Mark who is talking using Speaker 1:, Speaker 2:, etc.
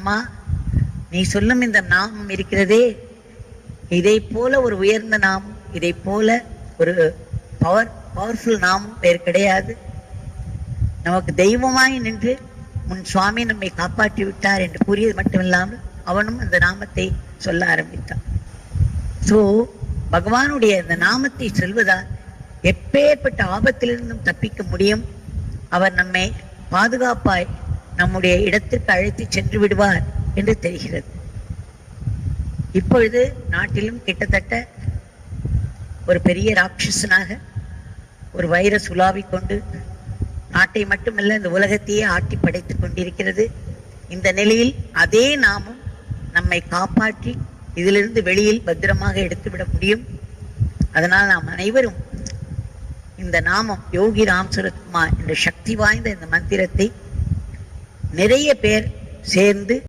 Speaker 1: அம்மா நீ சொல்லும் இந்த நாமம் இருக்கிறதே. இதை போல ஒரு உயர்ந்த நாமம் இதை போல ஒரு பவர் பவர்ஃபுல் நாமம் வேறு கிடையாது. நமக்கு தெய்வமாய் நின்று உன் சுவாமி நம்மை காப்பாற்றி விட்டார் என்று கூறியது மட்டுமில்லாமல் அவனும் அந்த நாமத்தை சொல்ல ஆரம்பித்தான். சோ பகவானுடைய அந்த நாமத்தை சொல்வதால் எப்பேற்பட்ட ஆபத்திலிருந்தும் தப்பிக்க முடியும்? அவர் நம்மை பாதுகாப்பாய் நம்முடைய இடத்திற்கு அழைத்து சென்று விடுவார் என்று தெரிகிறது. இப்பொழுது நாட்டிலும் கிட்டத்தட்ட ஒரு பெரிய ராட்சசனாக ஒரு வைரஸ் உலாவிக் கொண்டு நாட்டை மட்டுமல்ல இந்த உலகத்தையே ஆட்டி படைத்துக் கொண்டிருக்கிறது. இந்த நிலையில் அதே நாமும் நம்மை காப்பாற்றி இதிலிருந்து வெளியில் பத்திரமாக எடுத்துவிட முடியும். அதனால் நாம் அனைவரும் இந்த நாமம் யோகி ராம்சுரத்மா என்ற சக்தி வாய்ந்த இந்த மந்திரத்தை நிறைய பேர் சேர்ந்து